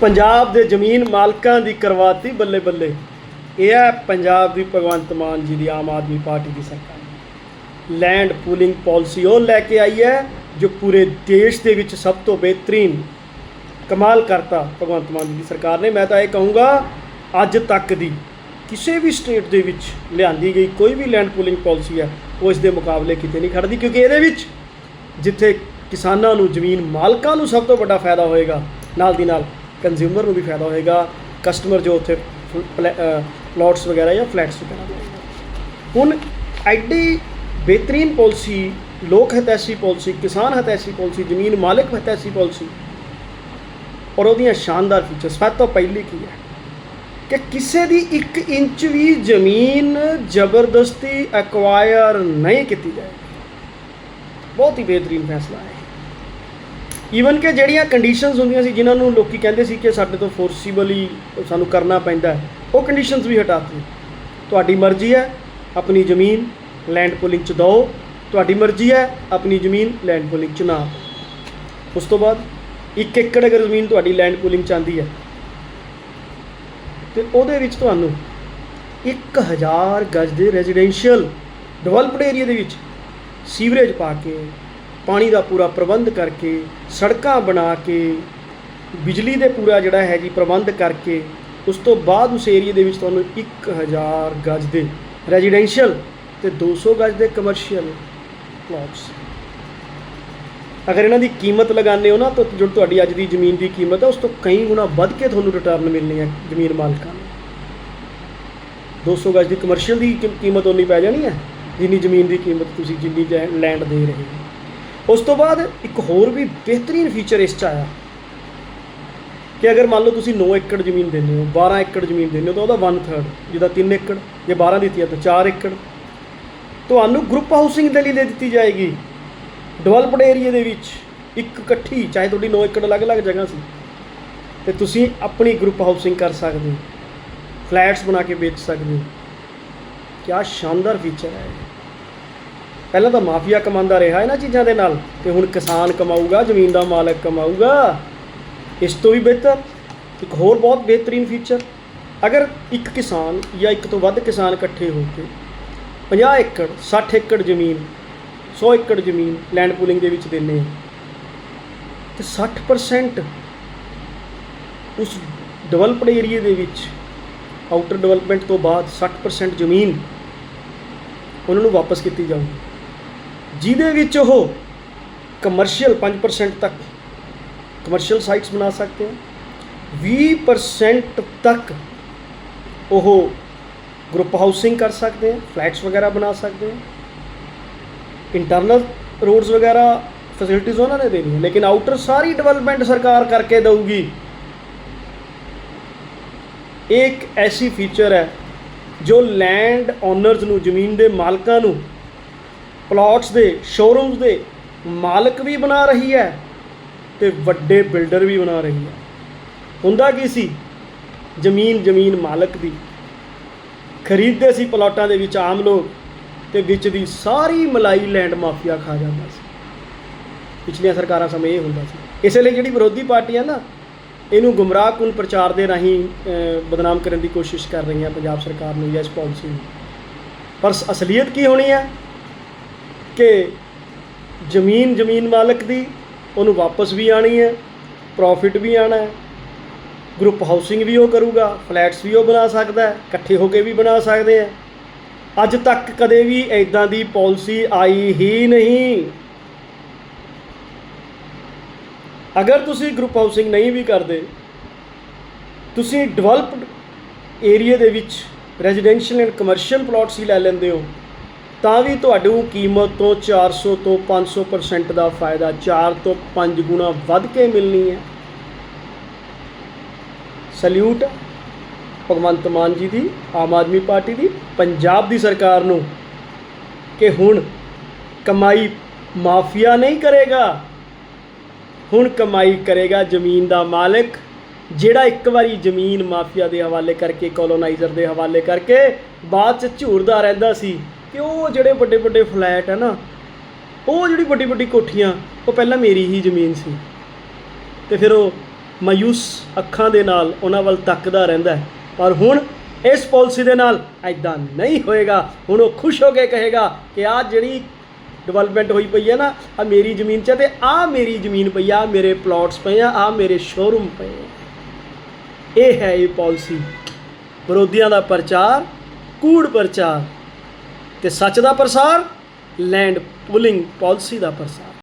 ਪੰਜਾਬ ਦੇ ਜ਼ਮੀਨ ਮਾਲਕਾਂ ਦੀ ਕਰਵਾਤੀ ਬੱਲੇ ਬੱਲੇ ਇਹ ਹੈ ਪੰਜਾਬ ਦੀ ਭਗਵੰਤ ਮਾਨ ਜੀ ਦੀ ਆਮ ਆਦਮੀ ਪਾਰਟੀ ਦੀ ਸਰਕਾਰ। ਲੈਂਡ ਪੂਲਿੰਗ ਪਾਲਿਸੀ ਉਹ ਲੈ ਕੇ ਆਈ ਹੈ, ਜੋ ਪੂਰੇ ਦੇਸ਼ ਦੇ ਵਿੱਚ ਸਭ ਤੋਂ ਬਿਹਤਰੀਨ ਕਮਾਲ ਕਰਤਾ ਭਗਵੰਤ ਮਾਨ ਜੀ ਦੀ ਸਰਕਾਰ ਨੇ। ਮੈਂ ਤਾਂ ਇਹ ਕਹੂੰਗਾ, ਅੱਜ ਤੱਕ ਦੀ ਕਿਸੇ ਵੀ ਸਟੇਟ ਦੇ ਵਿੱਚ ਲਿਆਂਦੀ ਗਈ ਕੋਈ ਵੀ ਲੈਂਡ ਪੂਲਿੰਗ ਪਾਲਿਸੀ ਹੈ, ਉਹ ਇਸ ਦੇ ਮੁਕਾਬਲੇ ਕਿਤੇ ਨਹੀਂ ਖੜਦੀ ਕਿਉਂਕਿ ਇਹਦੇ ਵਿੱਚ ਜਿੱਥੇ ਕਿਸਾਨਾਂ ਨੂੰ ਜ਼ਮੀਨ ਮਾਲਕਾਂ ਨੂੰ ਸਭ ਤੋਂ ਵੱਡਾ ਫਾਇਦਾ ਹੋਏਗਾ, ਨਾਲ ਦੀ ਨਾਲ ਕੰਜ਼ਿਊਮਰ ਨੂੰ ਵੀ ਫਾਇਦਾ ਹੋਏਗਾ ਕਸਟਮਰ ਜੋ ਉੱਥੇ ਪਲਾਟਸ ਵਗੈਰਾ ਜਾਂ ਫਲੈਟਸ ਵਗੈਰਾ ਲਏਗਾ ਹੁਣ ਐਡੀ ਬਿਹਤਰੀਨ ਪਾਲਿਸੀ ਲੋਕ ਹਿਤੈਸ਼ੀ ਪਾਲਿਸੀ ਕਿਸਾਨ ਹਿਤੈਸ਼ੀ ਪਾਲਿਸੀ ਜ਼ਮੀਨ ਮਾਲਕ ਹਿਤੈਸ਼ੀ ਪਾਲਿਸੀ ਔਰ ਉਹਦੀਆਂ ਸ਼ਾਨਦਾਰ ਫੀਚਰਸ ਸਭ ਤੋਂ ਪਹਿਲੀ ਕੀ ਹੈ? ਕਿ ਕਿਸੇ ਦੀ 1 ਇੰਚ ਵੀ ਜ਼ਮੀਨ ਜ਼ਬਰਦਸਤੀ ਐਕਵਾਇਰ ਨਹੀਂ ਕੀਤੀ ਜਾਏ ਬਹੁਤ ਹੀ ਬਿਹਤਰੀਨ ਫੈਸਲਾ ਹੈ। ਈਵਨ ਕਿ ਜਿਹੜੀਆਂ ਕੰਡੀਸ਼ਨਸ ਹੁੰਦੀਆਂ ਸੀ, ਜਿਨ੍ਹਾਂ ਨੂੰ ਲੋਕੀ ਕਹਿੰਦੇ ਸੀ ਕਿ ਸਾਡੇ ਤੋਂ ਫੋਰਸੀਬਲੀ ਸਾਨੂੰ ਕਰਨਾ ਪੈਂਦਾ ਉਹ ਕੰਡੀਸ਼ਨਸ ਵੀ ਹਟਾਤੀ ਤੁਹਾਡੀ ਮਰਜ਼ੀ ਹੈ, ਆਪਣੀ ਜ਼ਮੀਨ ਲੈਂਡ ਪੂਲਿੰਗ ਚ ਦਿਓ। ਤੁਹਾਡੀ ਮਰਜ਼ੀ ਹੈ, ਆਪਣੀ ਜ਼ਮੀਨ ਲੈਂਡ ਪੁਲਿੰਗ ਚ ਨਾ ਉਸ ਤੋਂ ਬਾਅਦ 1 ਏਕੜ ਅਗਰ ਜ਼ਮੀਨ ਤੁਹਾਡੀ ਲੈਂਡ ਪੂਲਿੰਗ ਚ ਆਂਦੀ ਹੈ, ਤੇ ਉਹਦੇ ਵਿੱਚ ਤੁਹਾਨੂੰ 1000 ਗਜ ਦੇ ਰੈਜ਼ੀਡੈਂਸ਼ੀਅਲ ਡਿਵੈਲਪਡ ਏਰੀਆ ਦੇ ਵਿੱਚ ਸੀਵਰੇਜ ਪਾ ਕੇ ਪਾਣੀ ਦਾ ਪੂਰਾ ਪ੍ਰਬੰਧ ਕਰਕੇ, ਸੜਕਾਂ ਬਣਾ ਕੇ, ਬਿਜਲੀ ਦੇ ਪੂਰਾ ਜਿਹੜਾ ਹੈ ਜੀ ਪ੍ਰਬੰਧ ਕਰਕੇ, ਉਸ ਤੋਂ ਬਾਅਦ ਉਸ ਏਰੀਆ ਦੇ ਵਿੱਚ ਤੁਹਾਨੂੰ 1000 ਗਜ ਦੇ ਰੈਜ਼ੀਡੈਂਸ਼ੀਅਲ ਤੇ 200 ਗਜ ਦੇ ਕਮਰਸ਼ੀਅਲ ਪਲਾਟਸ ਅਗਰ ਇਹਨਾਂ ਦੀ ਕੀਮਤ ਲਗਾਉਂਦੇ ਹੋ ਨਾ, ਤਾਂ ਜੋ ਤੁਹਾਡੀ ਅੱਜ ਦੀ ਜ਼ਮੀਨ ਦੀ ਕੀਮਤ ਹੈ, ਉਸ ਤੋਂ ਕਈ ਗੁਣਾ ਵੱਧ ਕੇ ਤੁਹਾਨੂੰ ਰਿਟਰਨ ਮਿਲਣੀ ਹੈ ਜ਼ਮੀਨ ਮਾਲਕਾਂ ਨੂੰ। 200 ਗਜ ਦੀ ਕਮਰਸ਼ੀਅਲ ਦੀ ਕੀਮਤ ਉਨੀ ਪੈ ਜਾਣੀ ਹੈ, ਜਿੰਨੀ ਜ਼ਮੀਨ ਦੀ ਕੀਮਤ ਤੁਸੀਂ ਜਿੰਨੀ ਲੈਂਡ ਦੇ ਰਹੇ ਹੋ। ਉਸ ਤੋਂ ਬਾਅਦ ਇੱਕ ਹੋਰ ਵੀ ਬਿਹਤਰੀਨ ਫੀਚਰ ਇਸ 'ਚ ਆਇਆ ਕਿ ਅਗਰ ਮੰਨ ਲਓ ਤੁਸੀਂ 9 ਏਕੜ ਜ਼ਮੀਨ ਦਿੰਦੇ ਹੋ 12 ਏਕੜ ਜ਼ਮੀਨ ਦਿੰਦੇ ਹੋ, ਤਾਂ ਉਹਦਾ 1/3 ਜਿਹਦਾ 3 ਏਕੜ, ਜੇ 12 ਦਿੱਤੀ ਹੈ ਤਾਂ 4 ਏਕੜ। ਤੁਹਾਨੂੰ ਗਰੁੱਪ ਹਾਊਸਿੰਗ ਦੇ ਲਈ ਦੇ ਦਿੱਤੀ ਜਾਏਗੀ। ਡਿਵੈਲਪਡ ਏਰੀਆ ਦੇ ਵਿੱਚ ਇੱਕ ਇਕੱਠੀ, ਚਾਹੇ ਤੁਹਾਡੀ 9 ਏਕੜ ਅਲੱਗ-ਅਲੱਗ ਜਗ੍ਹਾ ਸੀ, ਤੇ ਤੁਸੀਂ ਆਪਣੀ ਗਰੁੱਪ ਹਾਊਸਿੰਗ ਕਰ ਸਕਦੇ ਹੋ। ਫਲੈਟਸ ਬਣਾ ਕੇ ਵੇਚ ਸਕਦੇ ਹੋ। ਕਿਆ ਸ਼ਾਨਦਾਰ ਫੀਚਰ ਹੈ ਇਹ। ਪਹਿਲਾਂ ਤਾਂ ਮਾਫੀਆ ਕਮਾਉਂਦਾ ਰਿਹਾ ਇਹਨਾਂ ਚੀਜ਼ਾਂ ਦੇ ਨਾਲ ਤੇ ਹੁਣ ਕਿਸਾਨ ਕਮਾਊਗਾ, ਜ਼ਮੀਨ ਦਾ ਮਾਲਕ ਕਮਾਊਗਾ। ਇਸ ਤੋਂ ਵੀ ਬਿਹਤਰ, ਇੱਕ ਹੋਰ ਬਹੁਤ ਬਿਹਤਰੀਨ ਫੀਚਰ ਅਗਰ ਇੱਕ ਕਿਸਾਨ ਜਾਂ ਇੱਕ ਤੋਂ ਵੱਧ ਕਿਸਾਨ ਇਕੱਠੇ ਹੋ ਕੇ 50 ਏਕੜ 60 ਏਕੜ ਜ਼ਮੀਨ 100 ਏਕੜ ਜ਼ਮੀਨ ਲੈਂਡ ਪੂਲਿੰਗ ਦੇ ਵਿੱਚ ਦਿੰਨੇ ਆ, ਤੇ 60% ਉਸ ਡਿਵੈਲਪਡ ਏਰੀਆ ਦੇ ਵਿੱਚ ਆਊਟਰ ਡਿਵੈਲਪਮੈਂਟ ਤੋਂ ਬਾਅਦ 60% ਜ਼ਮੀਨ ਉਹਨਾਂ ਨੂੰ ਵਾਪਸ ਕੀਤੀ ਜਾਊਗੀ। ਜਿਹਦੇ ਵਿੱਚ ਉਹ ਕਮਰਸ਼ੀਅਲ 5% ਤੱਕ ਕਮਰਸ਼ੀਅਲ ਸਾਈਟਸ ਬਣਾ ਸਕਦੇ ਆ। 20% ਤੱਕ ਉਹ ਗਰੁੱਪ ਹਾਊਸਿੰਗ ਕਰ ਸਕਦੇ ਆ ਫਲੈਟਸ ਵਗੈਰਾ ਬਣਾ ਸਕਦੇ ਆ। ਇੰਟਰਨਲ ਰੋਡਸ ਵਗੈਰਾ ਫੈਸਿਲਿਟੀਜ਼ ਉਹਨਾਂ ਨੇ ਦੇਣੀਆਂ, ਲੇਕਿਨ ਆਊਟਰ ਸਾਰੀ ਡਿਵੈਲਪਮੈਂਟ ਸਰਕਾਰ ਕਰਕੇ ਦੇਊਗੀ। ਇਹ ਇੱਕ ਐਸੀ ਫੀਚਰ ਹੈ ਜੋ ਲੈਂਡ ਓਨਰਸ ਨੂੰ, ਜ਼ਮੀਨ ਦੇ ਮਾਲਕਾਂ ਨੂੰ ਪਲਾਟਸ ਦੇ ਸ਼ੋਰੂਮਸ ਦੇ ਮਾਲਕ ਵੀ ਬਣਾ ਰਹੀ ਹੈ ਤੇ ਵੱਡੇ ਬਿਲਡਰ ਵੀ ਬਣਾ ਰਹੀ ਹੈ। ਹੁੰਦਾ ਕੀ ਸੀ? ਜ਼ਮੀਨ ਜ਼ਮੀਨ ਮਾਲਕ ਦੀ। ਖਰੀਦਦੇ ਸੀ ਪਲਾਟਾਂ ਦੇ ਵਿੱਚ ਆਮ ਲੋਕ ਤੇ ਵਿੱਚ ਦੀ ਸਾਰੀ ਮਲਾਈ ਲੈਂਡ ਮਾਫੀਆ ਖਾ ਜਾਂਦਾ ਸੀ। ਪਿਛਲੀਆਂ ਸਰਕਾਰਾਂ ਸਮੇਂ ਇਹ ਹੁੰਦਾ ਸੀ। ਇਸੇ ਲਈ ਜਿਹੜੀ ਵਿਰੋਧੀ ਪਾਰਟੀ ਹੈ ਨਾ, ਇਹਨੂੰ ਗੁੰਮਰਾਹਕੁਨ ਪ੍ਰਚਾਰ ਦੇ ਰਾਹੀਂ ਬਦਨਾਮ ਕਰਨ ਦੀ ਕੋਸ਼ਿਸ਼ ਕਰ ਰਹੀਆਂ ਪੰਜਾਬ ਸਰਕਾਰ ਨੂੰ ਜਾਂ ਇਸ ਪਾਲਿਸੀ ਨੂੰ। ਪਰ ਅਸਲੀਅਤ ਕੀ ਹੋਣੀ ਹੈ? ਕਿ ਜ਼ਮੀਨ ਜ਼ਮੀਨ ਮਾਲਕ ਦੀ, ਉਹਨੂੰ ਵਾਪਸ ਵੀ ਆਣੀ ਹੈ ਪ੍ਰੋਫਿਟ ਵੀ ਆਣਾ ਹੈ ਗਰੁੱਪ ਹਾਊਸਿੰਗ ਵੀ ਉਹ ਕਰੂਗਾ ਫਲੈਟਸ ਵੀ ਉਹ ਬਣਾ ਸਕਦਾ ਹੈ, ਇਕੱਠੇ ਹੋ ਕੇ ਵੀ ਬਣਾ ਸਕਦੇ ਆ ਅੱਜ ਤੱਕ ਕਦੇ ਵੀ ਐਦਾਂ ਦੀ ਪਾਲਿਸੀ ਆਈ ਹੀ ਨਹੀਂ। ਅਗਰ ਤੁਸੀਂ ਗਰੁੱਪ ਹਾਊਸਿੰਗ ਨਹੀਂ ਵੀ ਕਰਦੇ, ਤੁਸੀਂ ਡਿਵੈਲਪਡ ਏਰੀਆ ਦੇ ਵਿੱਚ ਰੈਜ਼ੀਡੈਂਸ਼ੀਅਲ ਐਂਡ ਕਮਰਸ਼ੀਅਲ ਪਲਾਟਸ ਹੀ ਲੈ ਲੈਂਦੇ ਹੋ ਤਾਂ ਵੀ ਤੁਹਾਨੂੰ ਕੀਮਤ ਤੋਂ 400 ਤੋਂ 500% ਦਾ ਫਾਇਦਾ 4 ਤੋਂ 5 ਗੁਣਾ ਵੱਧ ਕੇ ਮਿਲਣੀ ਹੈ। ਸਲੂਟ ਭਗਵੰਤ ਮਾਨ ਜੀ ਦੀ, ਆਮ ਆਦਮੀ ਪਾਰਟੀ ਦੀ, ਪੰਜਾਬ ਦੀ ਸਰਕਾਰ ਨੂੰ ਕਿ ਹੁਣ ਕਮਾਈ ਮਾਫੀਆ ਨਹੀਂ ਕਰੇਗਾ। ਹੁਣ ਕਮਾਈ ਕਰੇਗਾ ਜ਼ਮੀਨ ਦਾ ਮਾਲਕ, ਜਿਹੜਾ ਇੱਕ ਵਾਰੀ ਜ਼ਮੀਨ ਮਾਫੀਆ ਦੇ ਹਵਾਲੇ ਕਰਕੇ ਕੋਲੋਨਾਈਜ਼ਰ ਦੇ ਹਵਾਲੇ ਕਰਕੇ ਬਾਅਦ ਚ ਝੂਰਦਾ ਰਹਿੰਦਾ ਸੀ। ਕਿ ਉਹ ਜਿਹੜੇ ਵੱਡੇ ਵੱਡੇ ਫਲੈਟ ਹੈ ਨਾ, ਉਹ ਜਿਹੜੀ ਵੱਡੀ ਵੱਡੀ ਕੋਠੀਆਂ, ਉਹ ਪਹਿਲਾਂ ਮੇਰੀ ਹੀ ਜ਼ਮੀਨ ਸੀ। ਤੇ ਫਿਰ ਉਹ ਮਾਯੂਸ ਅੱਖਾਂ ਦੇ ਨਾਲ, ਉਹਨਾਂ ਵੱਲ ਤੱਕਦਾ ਰਹਿੰਦਾ ਹੈ। ਪਰ ਹੁਣ ਇਸ ਪਾਲਿਸੀ ਦੇ ਨਾਲ ਐਦਾਂ ਨਹੀਂ ਹੋਏਗਾ। ਹੁਣ ਉਹ ਖੁਸ਼ ਹੋ ਕੇ ਕਹੇਗਾ ਕਿ ਆ ਜਿਹੜੀ ਡਿਵੈਲਪਮੈਂਟ ਹੋਈ ਪਈ ਹੈ ਨਾ ਆ ਮੇਰੀ ਜ਼ਮੀਨ 'ਚ ਹੈ ਤੇ ਆ ਮੇਰੀ ਜ਼ਮੀਨ ਪਈ ਆ, ਆਹ ਮੇਰੇ ਪਲਾਟਸ ਪਏ ਆ ਆ ਮੇਰੇ ਸ਼ੋਰੂਮ ਪਏ ਆ। ਇਹ ਹੈ ਇਹ ਪਾਲਿਸੀ। ਵਿਰੋਧੀਆਂ ਦਾ ਪ੍ਰਚਾਰ, ਕੂੜ ਪ੍ਰਚਾਰ। ਤੇ ਸੱਚ ਦਾ ਪ੍ਰਸਾਰ ਲੈਂਡ ਪੁਲਿੰਗ ਪਾਲਿਸੀ ਦਾ ਪ੍ਰਸਾਰ।